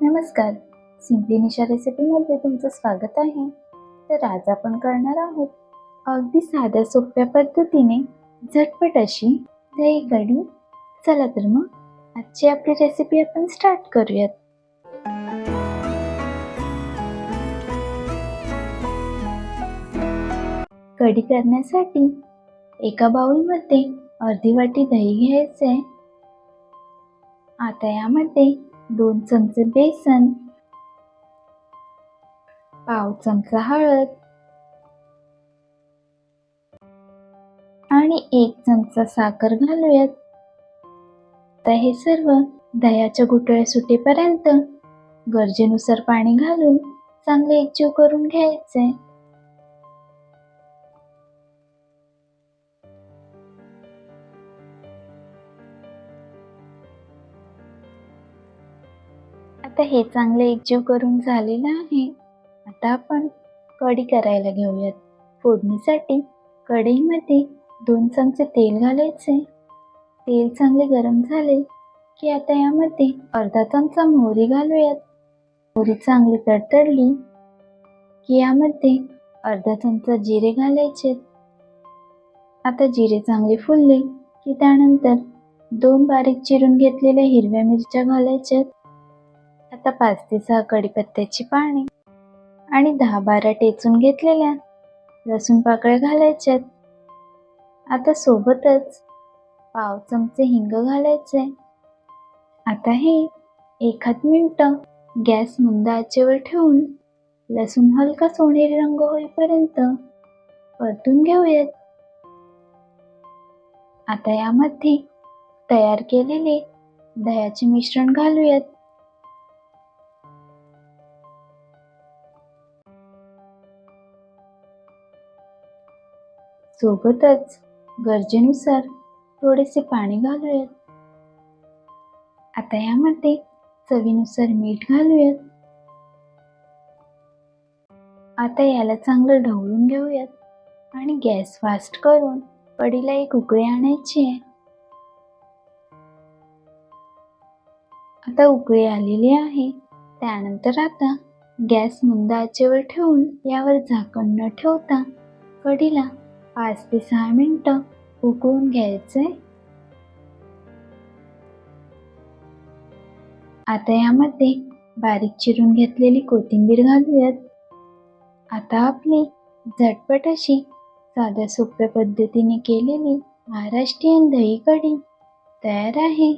नमस्कार. सिम्पली निशा रेसिपीमध्ये तुमचं स्वागत आहे. तर आज आपण करणार आहोत अगदी साध्या सोप्या पद्धतीने झटपट अशी दही कढी. चला तर मग आजची आपली रेसिपी आपण स्टार्ट करूयात. कढी करण्यासाठी एका बाउलमध्ये अर्धी वाटी दही घ्यायचे आता यामध्ये दोन चमचे बेसन पाव चमचा हळद आणि एक चमचा साखर घालूयात. आता हे सर्व दह्याच्या गुटळ्या सुटेपर्यंत गरजेनुसार पाणी घालून चांगले एकजीव करून घ्यायचे. आता हे चांगले एकजीव करून झालेलं आहे. आता आपण कढी करायला घेऊयात. फोडणीसाठी कढईमध्ये दोन चमचे तेल घालायचे. तेल चांगले गरम झाले की आता यामध्ये अर्धा चमचा मोहरी घालूयात. मोहरी चांगली तडतडली की यामध्ये अर्धा चमचा जिरे घालायचे. आता जिरे चांगले फुलले की त्यानंतर दोन बारीक चिरून घेतलेल्या हिरव्या मिरच्या घालायच्यात. आता पाच ते सहा कढीपत्त्याची पाने आणि दहा बारा टेचून घेतलेल्या लसूण पाकळ्या घालायच्यात. आता सोबतच पाव चमचे हिंग घालायचे. आता हे एखाद मिनटं गॅस मंद आचेवर ठेवून लसूण हलका सोनेरी रंग होईपर्यंत परतून घेऊयात. आता यामध्ये तयार केलेले दह्याचे मिश्रण घालूयात. सोबतच गरजेनुसार थोडेसे पाणी घालूयात. आता यामध्ये चवीनुसार मीठ घालूयात. आता याला चांगलं ढवळून घेऊयात आणि गॅस फास्ट करून पडीला एक उकळी आणायची आहे. आता उकळी आलेली आहे. त्यानंतर आता गॅस मंद आचेवर ठेवून यावर झाकण न ठेवता कढीला पाच ते सहा मिनिटं उकळून घ्यायचे आता यामध्ये बारीक चिरून घेतलेली कोथिंबीर घालूयात. आता आपली झटपट अशी साध्या सोप्या पद्धतीने केलेली महाराष्ट्रीयन दही कढी तयार आहे.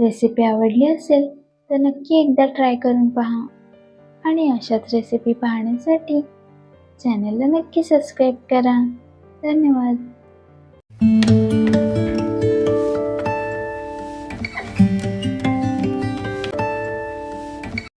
रेसिपी आवडली असेल तर नक्की एकदा ट्राय करून पहा. आणि अशाच रेसिपी पाहण्यासाठी चॅनलला नक्की सबस्क्राईब करा. धन्यवाद.